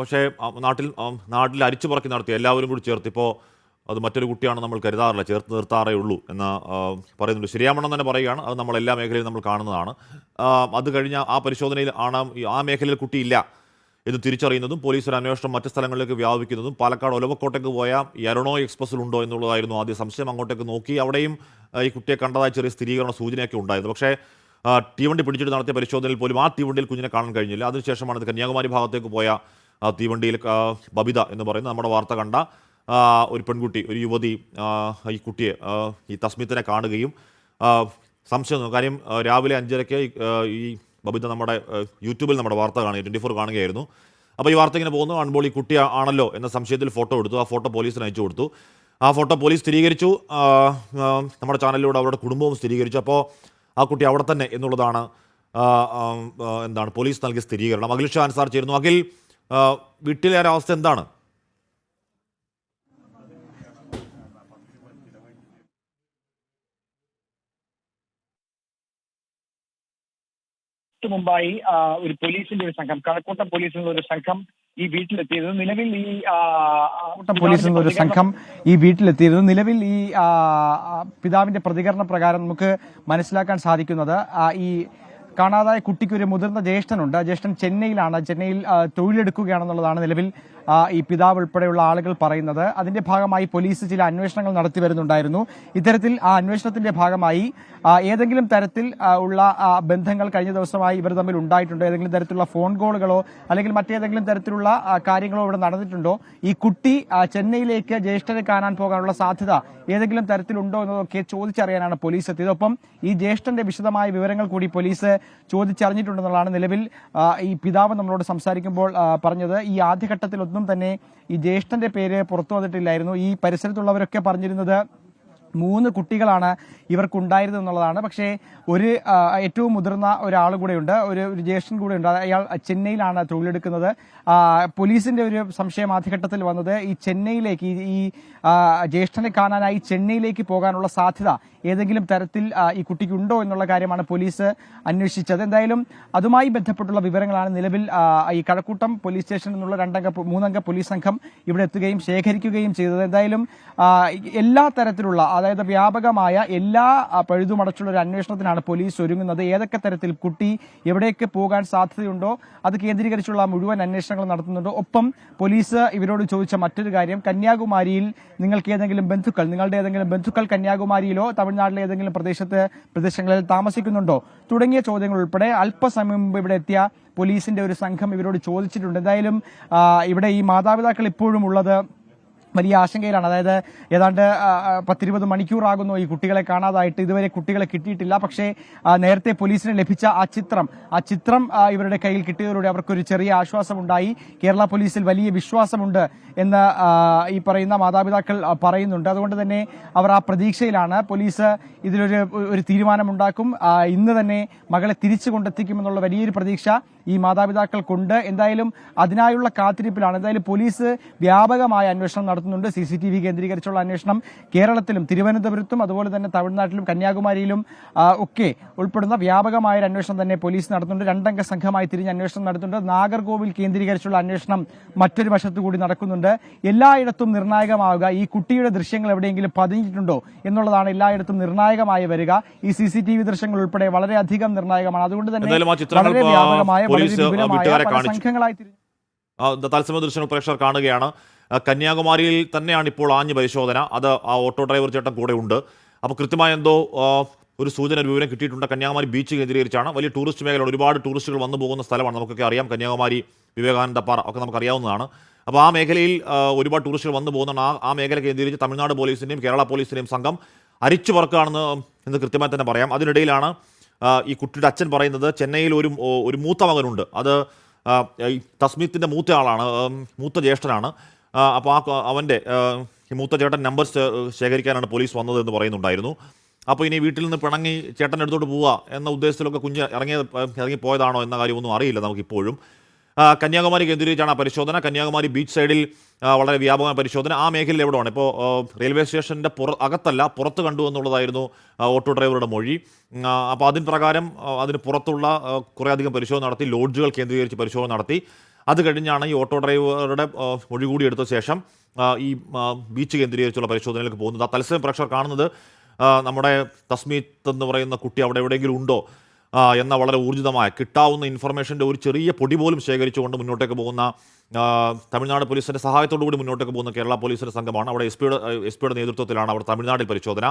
പക്ഷേ നാട്ടിൽ നാട്ടിൽ അരിച്ചു പറക്കി നടത്തി എല്ലാവരും കൂടി ചേർത്ത് ഇപ്പോൾ അത് മറ്റൊരു കുട്ടിയാണ് നമ്മൾ കരുതാറില്ല ചേർത്ത് നിർത്താറേ ഉള്ളൂ എന്ന് പറയുന്നുണ്ട്. ശരിയാമണം തന്നെ പറയുകയാണ് അത് നമ്മൾ എല്ലാ മേഖലയിലും നമ്മൾ കാണുന്നതാണ്. അത് കഴിഞ്ഞ ആ പരിശോധനയിൽ ആണ് ആ മേഖലയിൽ കുട്ടിയില്ല എന്ന് തിരിച്ചറിയുന്നതും പോലീസ് ഒരു അന്വേഷണം മറ്റ് സ്ഥലങ്ങളിലേക്ക് വ്യാപിക്കുന്നതും പാലക്കാട് ഒലവക്കോട്ടേക്ക് പോയ എറണോ എക്സ്പ്രസ്സിലുണ്ടോ എന്നുള്ളതായിരുന്നു ആദ്യ സംശയം. അങ്ങോട്ടേക്ക് നോക്കി അവിടെയും ഈ കുട്ടിയെ കണ്ടതായി ചെറിയ സ്ഥിരീകരണ സൂചനയൊക്കെ ഉണ്ടായിരുന്നു. പക്ഷേ തീവണ്ടി പിടിച്ചിട്ട് നടത്തിയ പരിശോധനയിൽ പോലും ആ തീവണ്ടിയിൽ കുഞ്ഞിനെ കാണാൻ കഴിഞ്ഞില്ല. അതിനുശേഷമാണ് ഇത് കന്യാകുമാരി ഭാഗത്തേക്ക് പോയ തീവണ്ടിയിൽ ബബിത എന്ന് പറയുന്ന നമ്മുടെ വാർത്ത കണ്ട ഒരു പെൺകുട്ടി ഒരു യുവതി ഈ കുട്ടിയെ ഈ തസ്മിത്തിനെ കാണുകയും സംശയം. കാര്യം രാവിലെ അഞ്ചരയ്ക്ക് ഈ, ബബിത നമ്മുടെ യൂട്യൂബിൽ നമ്മുടെ വാർത്ത കാണുക ട്വന്റി ഫോർ കാണുകയായിരുന്നു. അപ്പോൾ ഈ വാർത്ത ഇങ്ങനെ പോകുന്നു കാണുമ്പോൾ ഈ കുട്ടി ആണല്ലോ എന്ന സംശയത്തിൽ ഫോട്ടോ എടുത്തു ആ ഫോട്ടോ പോലീസിന് അയച്ചു കൊടുത്തു. ആ ഫോട്ടോ പോലീസ് സ്ഥിരീകരിച്ചു നമ്മുടെ ചാനലിലൂടെ അവരുടെ കുടുംബവും സ്ഥിരീകരിച്ചു. അപ്പോൾ ആ കുട്ടി അവിടെ തന്നെ എന്നുള്ളതാണ് എന്താണ് പോലീസ് നൽകിയ സ്ഥിരീകരണം. അഖിൽ ഷാ സാർ ചേരുന്നു. അഖിൽ വീട്ടിലെ ഒരവസ്ഥ അവസ്ഥ എന്താണ്? മുമ്പായി ഒരു പോലീസിന്റെ ഒരു സംഘം കഴക്കൂട്ടം പോലീസിന്റെ ഒരു സംഘം ഈ വീട്ടിലെത്തിയത് നിലവിൽ ഈ പോലീസിൽ ഒരു സംഘം ഈ വീട്ടിലെത്തിയിരുന്നു നിലവിൽ ഈ പിതാവിന്റെ പ്രതികരണ പ്രകാരം നമുക്ക് മനസ്സിലാക്കാൻ സാധിക്കുന്നത് ഈ കാണാതായ കുട്ടിക്ക് ഒരു മുതിർന്ന ജ്യേഷ്ഠനുണ്ട്. ജ്യേഷ്ഠൻ ചെന്നൈയിലാണ്. ചെന്നൈയിൽ തൊഴിലെടുക്കുകയാണെന്നുള്ളതാണ് നിലവിൽ ഈ പിതാവ് ഉൾപ്പെടെയുള്ള ആളുകൾ പറയുന്നത്. അതിന്റെ ഭാഗമായി പോലീസ് ചില അന്വേഷണങ്ങൾ നടത്തി വരുന്നുണ്ടായിരുന്നു. ഇത്തരത്തിൽ ആ അന്വേഷണത്തിന്റെ ഭാഗമായി ഏതെങ്കിലും തരത്തിൽ ഉള്ള ബന്ധങ്ങൾ കഴിഞ്ഞ ദിവസമായി ഇവർ തമ്മിൽ ഉണ്ടായിട്ടുണ്ടോ? ഏതെങ്കിലും തരത്തിലുള്ള ഫോൺ കോളുകളോ അല്ലെങ്കിൽ മറ്റേതെങ്കിലും തരത്തിലുള്ള കാര്യങ്ങളോ ഇവിടെ നടന്നിട്ടുണ്ടോ? ഈ കുട്ടി ചെന്നൈയിലേക്ക് ജ്യേഷ്ഠരെ കാണാൻ പോകാനുള്ള സാധ്യത ഏതെങ്കിലും തരത്തിലുണ്ടോ എന്നതൊക്കെ ചോദിച്ചറിയാനാണ് പോലീസ് എത്തിയത്. ഒപ്പം ഈ ജ്യേഷ്ഠന്റെ വിശദമായ വിവരങ്ങൾ കൂടി പോലീസ് ചോദിച്ചറിഞ്ഞിട്ടുണ്ടെന്നുള്ളതാണ് നിലവിൽ ഈ പിതാവ് നമ്മളോട് സംസാരിക്കുമ്പോൾ പറഞ്ഞത്. ഈ ആദ്യഘട്ടത്തിൽ ഒന്നും തന്നെ ഈ ജ്യേഷ്ഠന്റെ പേര് പുറത്തു വന്നിട്ടില്ലായിരുന്നു. ഈ പരിസരത്തുള്ളവരൊക്കെ പറഞ്ഞിരുന്നത് മൂന്ന് കുട്ടികളാണ് ഇവർക്കുണ്ടായിരുന്നത് എന്നുള്ളതാണ്. പക്ഷേ ഒരു ഏറ്റവും മുതിർന്ന ഒരാൾ കൂടെയുണ്ട്. ഒരു ജ്യേഷ്ഠൻ കൂടെയുണ്ട്. അയാൾ ചെന്നൈയിലാണ് തൊഴിലെടുക്കുന്നത്. പോലീസിന്റെ ഒരു സംശയം ആദ്യഘട്ടത്തിൽ വന്നത് ഈ ചെന്നൈയിലേക്ക് ഈ ജ്യേഷ്ഠനെ കാണാനായി ചെന്നൈയിലേക്ക് പോകാനുള്ള സാധ്യത ഏതെങ്കിലും തരത്തിൽ ഈ കുട്ടിക്കുണ്ടോ എന്നുള്ള കാര്യമാണ് പോലീസ് അന്വേഷിച്ചത്. എന്തായാലും അതുമായി ബന്ധപ്പെട്ടുള്ള വിവരങ്ങളാണ് നിലവിൽ ഈ കഴക്കൂട്ടം പോലീസ് സ്റ്റേഷനിൽ നിന്നുള്ള രണ്ടംഗ മൂന്നംഗ പോലീസ് സംഘം ഇവിടെ എത്തുകയും ശേഖരിക്കുകയും ചെയ്തത്. എന്തായാലും എല്ലാ തരത്തിലുള്ള അതായത് വ്യാപകമായ എല്ലാ പഴുതുമടച്ചുള്ള ഒരു അന്വേഷണത്തിനാണ് പോലീസ് ഒരുങ്ങുന്നത്. ഏതൊക്കെ തരത്തിൽ കുട്ടി എവിടേക്ക് പോകാൻ സാധ്യതയുണ്ടോ അത് കേന്ദ്രീകരിച്ചുള്ള മുഴുവൻ അന്വേഷണങ്ങൾ നടത്തുന്നുണ്ട്. ഒപ്പം പോലീസ് ഇവരോട് ചോദിച്ച മറ്റൊരു കാര്യം. കന്യാകുമാരിയിൽ നിങ്ങൾക്ക് ഏതെങ്കിലും ബന്ധുക്കൾ നിങ്ങളുടെ ഏതെങ്കിലും ബന്ധുക്കൾ കന്യാകുമാരിയിലോ തമിഴ്നാട്ടിലെ ഏതെങ്കിലും പ്രദേശത്ത് പ്രദേശങ്ങളിൽ താമസിക്കുന്നുണ്ടോ? തുടങ്ങിയ ചോദ്യങ്ങൾ ഉൾപ്പെടെ അല്പസമയം മുമ്പ് ഇവിടെ എത്തിയ പോലീസിന്റെ ഒരു സംഘം ഇവരോട് ചോദിച്ചിട്ടുണ്ട്. എന്തായാലും ഇവിടെ ഈ മാതാപിതാക്കൾ ഇപ്പോഴും ഉള്ളത് വലിയ ആശങ്കയിലാണ്. അതായത് ഏതാണ്ട് പത്തിരുപത് മണിക്കൂറാകുന്നു ഈ കുട്ടികളെ കാണാതായിട്ട്. ഇതുവരെ കുട്ടികളെ കിട്ടിയിട്ടില്ല. പക്ഷേ നേരത്തെ പോലീസിന് ലഭിച്ച ആ ചിത്രം ആ ചിത്രം ഇവരുടെ കയ്യിൽ കിട്ടിയതോടെ അവർക്കൊരു ചെറിയ ആശ്വാസമുണ്ടായി. കേരള പോലീസിൽ വലിയ വിശ്വാസമുണ്ട് എന്ന് ഈ പറയുന്ന മാതാപിതാക്കൾ പറയുന്നുണ്ട്. അതുകൊണ്ട് തന്നെ അവർ ആ പ്രതീക്ഷയിലാണ്. പോലീസ് ഇതിലൊരു ഒരു തീരുമാനമുണ്ടാക്കും. ഇന്ന് തന്നെ മകളെ തിരിച്ചു കൊണ്ടെത്തിക്കുമെന്നുള്ള വലിയൊരു പ്രതീക്ഷ ഈ മാതാപിതാക്കൾക്കുണ്ട്. എന്തായാലും അതിനായുള്ള കാത്തിരിപ്പിലാണ്. എന്തായാലും പോലീസ് വ്യാപകമായ അന്വേഷണം നടത്തുന്നുണ്ട് സി സി ടി വി കേന്ദ്രീകരിച്ചുള്ള അന്വേഷണം കേരളത്തിലും തിരുവനന്തപുരത്തും അതുപോലെ തന്നെ തമിഴ്നാട്ടിലും കന്യാകുമാരിയിലും ഒക്കെ ഉൾപ്പെടുന്ന വ്യാപകമായ ഒരു അന്വേഷണം തന്നെ പോലീസ് നടത്തുന്നുണ്ട്. രണ്ടംഗ സംഘമായി തിരിഞ്ഞ് അന്വേഷണം നടത്തുന്നുണ്ട്. നാഗർകോവിൽ കേന്ദ്രീകരിച്ചുള്ള അന്വേഷണം മറ്റൊരു വശത്തു കൂടി നടക്കുന്നുണ്ട്. എല്ലായിടത്തും നിർണായകമാവുക ഈ കുട്ടിയുടെ ദൃശ്യങ്ങൾ എവിടെയെങ്കിലും പതിഞ്ഞിട്ടുണ്ടോ എന്നുള്ളതാണ് എല്ലായിടത്തും നിർണായകമായി വരിക. ഈ സി സി ടി വി ദൃശ്യങ്ങൾ ഉൾപ്പെടെ വളരെയധികം നിർണായകമാണ്. അതുകൊണ്ട് തന്നെ വളരെ വ്യാപകമായ വളരെ വിപുലമായ. സംഘങ്ങളായി തിരിഞ്ഞു തത്സമയ ദൃശ്യം പ്രേക്ഷകർ കാണുകയാണ്. കന്യാകുമാരിയിൽ തന്നെയാണ് ഇപ്പോൾ ആഞ്ഞ് പരിശോധന. അത് ആ ഓട്ടോ ഡ്രൈവർ ചേട്ടൻ കൂടെ ഉണ്ട്. അപ്പോൾ കൃത്യമായ എന്തോ ഒരു സൂചന ഒരു വിവരം കിട്ടിയിട്ടുണ്ട്. കന്യാകുമാരി ബീച്ച് കേന്ദ്രീകരിച്ചാണ് വലിയ ടൂറിസ്റ്റ് മേഖല ഒരുപാട് ടൂറിസ്റ്റുകൾ വന്നു പോകുന്ന സ്ഥലമാണ് നമുക്കൊക്കെ അറിയാം. കന്യാകുമാരി വിവേകാനന്ദ പാറ ഒക്കെ നമുക്ക് അറിയാവുന്നതാണ്. അപ്പോൾ ആ മേഖലയിൽ ഒരുപാട് ടൂറിസ്റ്റുകൾ വന്നു പോകുന്ന ആ ആ മേഖല കേന്ദ്രീകരിച്ച് തമിഴ്നാട് പോലീസിന്റെയും കേരള പോലീസിന്റെയും സംഘം അരിച്ചു പറക്കുകയാണെന്ന് എന്ന് കൃത്യമായി തന്നെ പറയാം. അതിനിടയിലാണ് ഈ കുട്ടിയുടെ അച്ഛൻ പറയുന്നത് ചെന്നൈയിൽ ഒരു ഒരു മൂത്ത മകനുണ്ട്. അത് തസ്മിത്തിന്റെ മൂത്ത ആളാണ് മൂത്ത ജ്യേഷ്ഠനാണ്. അപ്പോൾ ആ അവന്റെ മൂത്ത ചേട്ടൻ നമ്പർ ശേഖരിക്കാനാണ് പോലീസ് വന്നത് എന്ന് പറയുന്നുണ്ടായിരുന്നു. അപ്പോൾ ഇനി വീട്ടിൽ നിന്ന് പിണങ്ങി ചേട്ടൻ എടുത്തോട്ട് പോവുക എന്ന ഉദ്ദേശത്തിലൊക്കെ കുഞ്ഞ് ഇറങ്ങിയ ഇറങ്ങിപ്പോയതാണോ എന്ന കാര്യമൊന്നും അറിയില്ല നമുക്കിപ്പോഴും. കന്യാകുമാരി കേന്ദ്രീകരിച്ചാണ് പരിശോധന. കന്യാകുമാരി ബീച്ച് സൈഡിൽ വളരെ വ്യാപകമായ പരിശോധന ആ മേഖലയിൽ എവിടെയാണ്? ഇപ്പോൾ റെയിൽവേ സ്റ്റേഷന്റെ പുറ അകത്തല്ല പുറത്ത് കണ്ടു എന്നുള്ളതായിരുന്നു ഓട്ടോ ഡ്രൈവറുടെ മൊഴി. അപ്പോൾ അതിന് പ്രകാരം അതിന് പുറത്തുള്ള കുറേയധികം പരിശോധന നടത്തി ലോഡ്ജുകൾ കേന്ദ്രീകരിച്ച് പരിശോധന നടത്തി. അത് കഴിഞ്ഞാണ് ഈ ഓട്ടോ ഡ്രൈവറുടെ മൊഴി കൂടി എടുത്ത ശേഷം ഈ ബീച്ച് കേന്ദ്രീകരിച്ചുള്ള പരിശോധനയിലേക്ക് പോകുന്നത്. ആ തത്സമയം പ്രേക്ഷകർ കാണുന്നത് നമ്മുടെ തസ്മീത്ത് എന്ന് പറയുന്ന കുട്ടി അവിടെ എവിടെയെങ്കിലും ഉണ്ടോ? എന്ന വളരെ ഊർജിതമായ കിട്ടാവുന്ന ഇൻഫർമേഷന്റെ ഒരു ചെറിയ പൊടി പോലും ശേഖരിച്ചുകൊണ്ട് മുന്നോട്ടേക്ക് പോകുന്ന തമിഴ്നാട് പോലീസിന്റെ സഹായത്തോടു കൂടി മുന്നോട്ടേക്ക് പോകുന്ന കേരള പോലീസിന്റെ സംഘമാണ്. അവിടെ എസ് പിയുടെ എസ് പിയുടെ നേതൃത്വത്തിലാണ് അവിടെ തമിഴ്നാട്ടിൽ പരിശോധന.